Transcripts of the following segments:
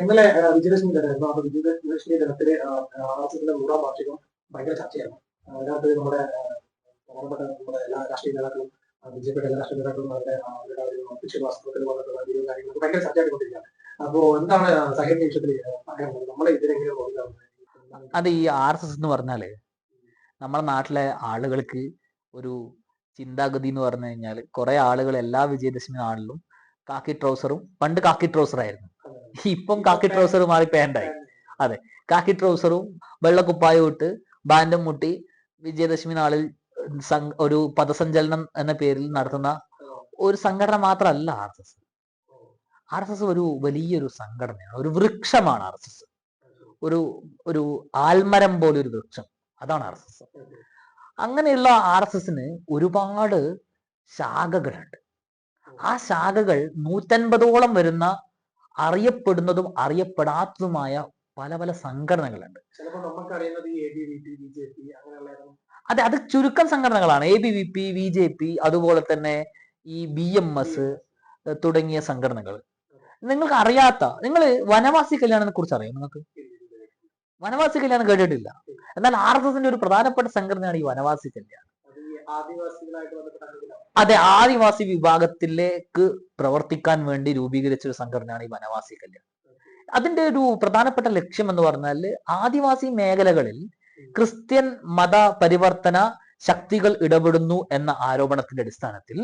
ഇന്നലെ വിജയദശമി ദിനമായിരുന്നു അപ്പൊ വിജയദശമി ദിനത്തിലെ ആർ നൂറാം വാർഷികം ഭയങ്കര ചർച്ചയായിരുന്നു. അതിനകത്ത് നമ്മുടെ പ്രധാനപ്പെട്ട നമ്മുടെ എല്ലാ രാഷ്ട്രീയ നേതാക്കളും ബി ജെ പിയുടെ എല്ലാ രാഷ്ട്രീയ നേതാക്കളും അവരുടെ അവരുടെ ഒരു വാസ്തവത്തിൽ വന്നിട്ടുള്ള വീഡിയോ കാര്യങ്ങളൊക്കെ ഭയങ്കര ചർച്ചയായിക്കൊണ്ടിരിക്കുകയാണ്. അപ്പോ എന്താണ് സഹകരണ വിഷയത്തിൽ പറയാനുള്ളത് നമ്മളെ ഇതിനെങ്ങനെ അത് ഈ ആർ എസ് എസ് എന്ന് പറഞ്ഞാൽ നമ്മുടെ നാട്ടിലെ ആളുകൾക്ക് ഒരു ചിന്താഗതി എന്ന് പറഞ്ഞു കഴിഞ്ഞാൽ കുറെ ആളുകൾ എല്ലാ വിജയദശമി നാളിലും കാക്കി ട്രൗസറും പണ്ട് കാക്കി ട്രൗസർ ആയിരുന്നു ഇപ്പം കാക്കി ട്രൗസർ മാറി പാൻഡായി അതെ. കാക്കി ട്രൗസറും വെള്ളക്കുപ്പായും ഇട്ട് ബാൻഡും മുട്ടി വിജയദശമി നാളിൽ ഒരു പദസഞ്ചലനം എന്ന പേരിൽ നടത്തുന്ന ഒരു സംഘടന മാത്രമല്ല R S S. R S S ഒരു വലിയൊരു സംഘടനയാണ്. ഒരു വൃക്ഷമാണ് ആർ എസ് എസ്. ഒരു ഒരു ആൽമരം പോലെ ഒരു വൃക്ഷം. അതാണ് ആർ എസ് എസ്. അങ്ങനെയുള്ള ആർ എസ് എസിന് ഒരുപാട് ശാഖകളുണ്ട്. ആ ശാഖകൾ നൂറ്റൻപതോളം വരുന്ന അറിയപ്പെടുന്നതും അറിയപ്പെടാത്തതുമായ പല പല സംഘടനകളുണ്ട്. ബി ബി അതെ അത് ചുരുക്കം സംഘടനകളാണ്. A B V P B J P അതുപോലെ തന്നെ ഈ ബി എം എസ് തുടങ്ങിയ സംഘടനകൾ. നിങ്ങൾക്ക് അറിയാത്ത നിങ്ങൾ വനവാസി കല്യാണത്തെ കുറിച്ച് അറിയാം നിങ്ങൾക്ക്? വനവാസി കല്യാണം കേട്ടിട്ടില്ല. എന്നാൽ ആർ എസ് എസിന്റെ ഒരു പ്രധാനപ്പെട്ട സംഘടനയാണ് ഈ വനവാസി കല്യാണം. അത് ആദിവാസി വിഭാഗത്തിലേക്ക് പ്രവർത്തിക്കാൻ വേണ്ടി രൂപീകരിച്ച ഒരു സംഘടനയാണ് ഈ വനവാസി കല്യാണം അതിന്റെ ഒരു പ്രധാനപ്പെട്ട ലക്ഷ്യം എന്ന് പറഞ്ഞാൽ ആദിവാസി മേഖലകളിൽ ക്രിസ്ത്യൻ മത പരിവർത്തന ശക്തികൾ ഇടപെടുന്നു എന്ന ആരോപണത്തിന്റെ അടിസ്ഥാനത്തിൽ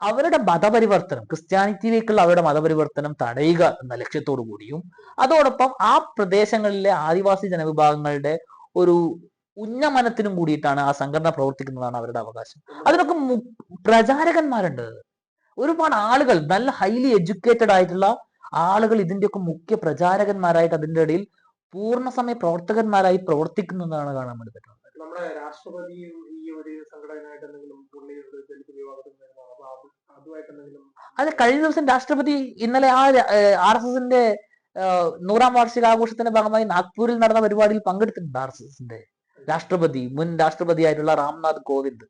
അവരുടെ മതപരിവർത്തനം ക്രിസ്ത്യാനിറ്റിയിലേക്കുള്ള അവരുടെ മതപരിവർത്തനം തടയുക എന്ന ലക്ഷ്യത്തോടു കൂടിയും അതോടൊപ്പം ആ പ്രദേശങ്ങളിലെ ആദിവാസി ജനവിഭാഗങ്ങളുടെ ഒരു ഉന്നമനത്തിനും കൂടിയിട്ടാണ് ആ സംഘടന പ്രവർത്തിക്കുന്നതാണ് അവരുടെ അവകാശം. അതിനൊക്കെ പ്രചാരകന്മാരുണ്ട്. ഒരുപാട് ആളുകൾ നല്ല ഹൈലി എഡ്യൂക്കേറ്റഡ് ആയിട്ടുള്ള ആളുകൾ ഇതിന്റെയൊക്കെ മുഖ്യ പ്രചാരകന്മാരായിട്ട് അതിന്റെ ഇടയിൽ പൂർണസമയ പ്രവർത്തകന്മാരായി പ്രവർത്തിക്കുന്നതാണ് കാണാൻ വേണ്ടി പറ്റുന്നത്. നമ്മുടെ രാഷ്ട്രപതിയും ഈ ഒരു സംഘടനയായിട്ട് എന്തെങ്കിലും കഴിഞ്ഞ ദിവസം രാഷ്ട്രപതി ഇന്നലെ ആ ആർ എസ് എസിന്റെ നൂറാം വാർഷികാഘോഷത്തിന്റെ ഭാഗമായി നാഗ്പൂരിൽ നടന്ന പരിപാടിയിൽ പങ്കെടുത്തിട്ടുണ്ട് ആർ എസ് എസിന്റെ രാഷ്ട്രപതി മുൻ രാഷ്ട്രപതിയായിട്ടുള്ള രാംനാഥ് കോവിന്ദ്.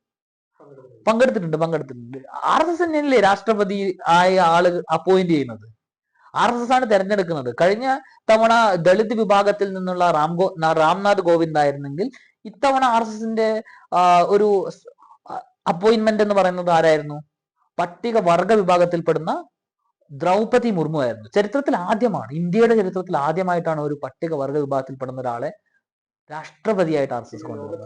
പങ്കെടുത്തിട്ടുണ്ട് പങ്കെടുത്തിട്ടുണ്ട്. ആർ എസ് എസ് തന്നെയല്ലേ രാഷ്ട്രപതി ആയ ആൾ അപ്പോയിന്റ് ചെയ്യുന്നത്? ആർ എസ് എസ് ആണ് തെരഞ്ഞെടുക്കുന്നത്. കഴിഞ്ഞ തവണ ദളിത് വിഭാഗത്തിൽ നിന്നുള്ള രാം ഗോ രാംനാഥ് കോവിന്ദ് ആയിരുന്നെങ്കിൽ ഇത്തവണ ആർ എസ് എസിന്റെ ഒരു അപ്പോയിന്റ്മെന്റ് എന്ന് പറയുന്നത് ആരായിരുന്നു? പട്ടിക വർഗ വിഭാഗത്തിൽപ്പെടുന്ന ദ്രൗപതി മുർമു ആയിരുന്നു. ചരിത്രത്തിൽ ആദ്യമാണ് ഇന്ത്യയുടെ ചരിത്രത്തിൽ ആദ്യമായിട്ടാണ് ഒരു പട്ടിക വർഗ വിഭാഗത്തിൽപ്പെടുന്ന ഒരാളെ രാഷ്ട്രപതിയായിട്ട് ആർ എസ് എസ് കൊണ്ടുവന്നത്.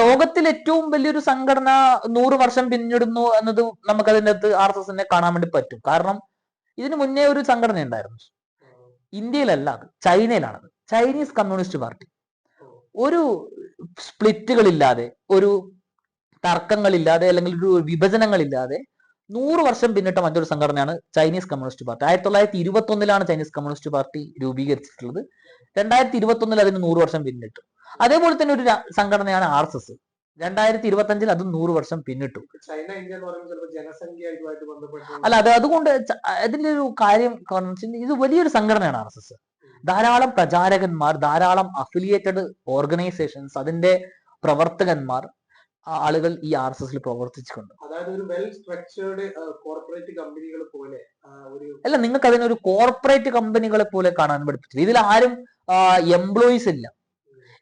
ലോകത്തിൽ ഏറ്റവും വലിയൊരു സംഘടന നൂറ് വർഷം പിന്നിടുന്നു എന്നത് നമുക്ക് അതിന്റെ അകത്ത് ആർ എസ് എസിനെ കാണാൻ വേണ്ടി പറ്റും. കാരണം ഇതിനു മുന്നേ ഒരു സംഘടന ഉണ്ടായിരുന്നു. ഇന്ത്യയിലല്ല അത് ചൈനയിലാണത്. Chinese communist party. ഒരു സ്പ്ലിറ്റുകളില്ലാതെ ഒരു തർക്കങ്ങളില്ലാതെ അല്ലെങ്കിൽ ഒരു വിഭജനങ്ങളില്ലാതെ നൂറ് വർഷം പിന്നിട്ട മറ്റൊരു സംഘടനയാണ് ചൈനീസ് കമ്മ്യൂണിസ്റ്റ് പാർട്ടി. ആയിരത്തി തൊള്ളായിരത്തി ഇരുപത്തി ഒന്നിലാണ് ചൈനീസ് കമ്മ്യൂണിസ്റ്റ് പാർട്ടി രൂപീകരിച്ചിട്ടുള്ളത്. രണ്ടായിരത്തി ഇരുപത്തി ഒന്നിൽ അതിന് നൂറ് വർഷം പിന്നിട്ടു. അതേപോലെ തന്നെ ഒരു സംഘടനയാണ് ആർ എസ് എസ്. രണ്ടായിരത്തി ഇരുപത്തി അഞ്ചിൽ അതും നൂറ് വർഷം പിന്നിട്ടു. ചൈന ഇന്ത്യ എന്ന് പറയുമ്പോൾ ബന്ധപ്പെട്ട് അല്ല അത് അതുകൊണ്ട് അതിന്റെ ഒരു കാര്യം ഇത് വലിയൊരു സംഘടനയാണ് ആർ എസ് എസ്. ധാരാളം പ്രചാരകന്മാർ ധാരാളം അഫിലിയേറ്റഡ് ഓർഗനൈസേഷൻസ് അതിന്റെ പ്രവർത്തകന്മാർ ആളുകൾ ഈ ആർ എസ് എസിൽ പ്രവർത്തിച്ചിട്ടുണ്ട്. അതായത് ഒരു വെൽ സ്ട്രക്ചേർഡ് കോർപ്പറേറ്റ് കമ്പനികളെ പോലെ അല്ല നിങ്ങൾക്ക് അതിനൊരു കോർപ്പറേറ്റ് കമ്പനികളെ പോലെ കാണാൻ പഠിപ്പിച്ചു. ഇതിൽ ആരും എംപ്ലോയീസ് ഇല്ല.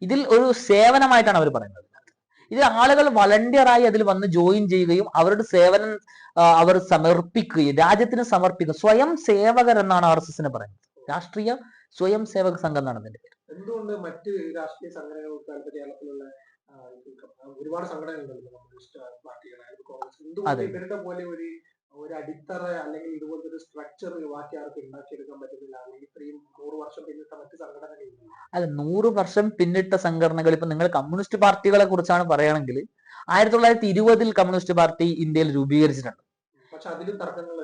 ഇതിൽ ഒരു സേവനമായിട്ടാണ് അവർ പറയുന്നത്. ഇത് ആളുകൾ വളണ്ടിയറായി അതിൽ വന്ന് ജോയിൻ ചെയ്യുകയും അവരുടെ സേവനം അവർ സമർപ്പിക്കുകയും രാജ്യത്തിന് സമർപ്പിക്കുക. സ്വയം സേവകർ എന്നാണ് ആർ എസ് എസിനെ പറയുന്നത്. രാഷ്ട്രീയ സ്വയം സേവക സംഘം എന്നാണ് അതിന്റെ പേര്. എന്തുകൊണ്ട് മറ്റ് രാഷ്ട്രീയ സംഘടനകൾക്ക് കേരളത്തിലുള്ള ഒരുപാട് സംഘടനകളുണ്ടല്ലോ അതെ. ഒരു അടിത്തറ അല്ലെങ്കിൽ ഇതുപോലത്തെ ഒരു സ്ട്രക്ചർ ബാക്കി ആർക്കും ഉണ്ടാക്കിയെടുക്കാൻ പറ്റുന്നില്ല. അല്ലെങ്കിൽ ഇത്രയും നൂറ് വർഷം പിന്നിട്ട മറ്റ് സംഘടനകളില്ല. അല്ല നൂറ് വർഷം പിന്നിട്ട സംഘടനകൾ ഇപ്പൊ നിങ്ങൾ കമ്മ്യൂണിസ്റ്റ് പാർട്ടികളെ കുറിച്ചാണ് പറയുകയാണെങ്കിൽ ആയിരത്തി തൊള്ളായിരത്തി ഇരുപതിൽ കമ്മ്യൂണിസ്റ്റ് പാർട്ടി ഇന്ത്യയിൽ രൂപീകരിച്ചിട്ടുണ്ട്. പക്ഷെ അതിലും തർക്കങ്ങൾ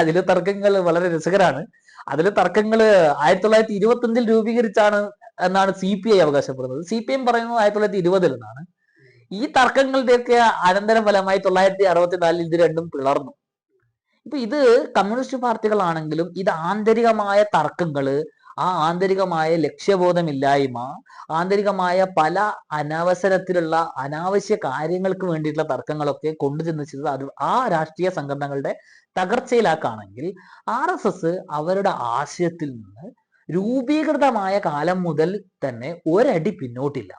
അതിൽ തർക്കങ്ങൾ വളരെ രസകരമാണ് അതിൽ തർക്കങ്ങൾ ആയിരത്തി തൊള്ളായിരത്തി ഇരുപത്തി അഞ്ചിൽ രൂപീകരിച്ചാണ് എന്നാണ് സി പി ഐ അവകാശപ്പെടുന്നത്. സി പി എം പറയുന്നത് ആയിരത്തി തൊള്ളായിരത്തി ഇരുപതിൽ എന്നാണ്. ഈ തർക്കങ്ങളുടെയൊക്കെ അനന്തര ഫലമായി തൊള്ളായിരത്തി അറുപത്തിനാലിൽ ഇത് രണ്ടും പിളർന്നു. ഇപ്പൊ ഇത് കമ്മ്യൂണിസ്റ്റ് പാർട്ടികളാണെങ്കിലും ഇത് ആന്തരികമായ തർക്കങ്ങൾ ആ ആന്തരികമായ ലക്ഷ്യബോധമില്ലായ്മ ആന്തരികമായ പല അനവസരത്തിലുള്ള അനാവശ്യ കാര്യങ്ങൾക്ക് വേണ്ടിയിട്ടുള്ള തർക്കങ്ങളൊക്കെ കൊണ്ടുചെന്ന് ചെയ്തത് അത് ആ രാഷ്ട്രീയ സംഘടനകളുടെ തകർച്ചയിലാക്കാണെങ്കിൽ ആർ എസ് എസ് അവരുടെ ആശയത്തിൽ നിന്ന് രൂപീകൃതമായ കാലം മുതൽ തന്നെ ഒരടി പിന്നോട്ടില്ല.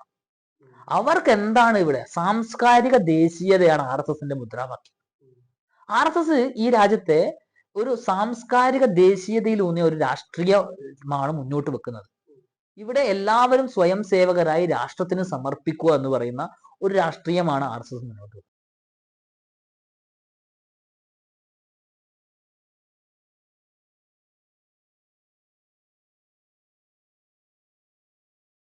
അവർക്ക് എന്താണ് ഇവിടെ സാംസ്കാരിക ദേശീയതയാണ് ആർ എസ് എസിന്റെ മുദ്രാവാക്യം. ആർ എസ് എസ് ഈ രാജ്യത്തെ ഒരു സാംസ്കാരിക ദേശീയതയിലൂന്നിയ ഒരു രാഷ്ട്രീയമാണ് മുന്നോട്ട് വെക്കുന്നത്. ഇവിടെ എല്ലാവരും സ്വയം സേവകരായി രാഷ്ട്രത്തിന് സമർപ്പിക്കുക എന്ന് പറയുന്ന ഒരു രാഷ്ട്രീയമാണ് ആർ എസ് എസ് മുന്നോട്ട് വെക്കുന്നത്.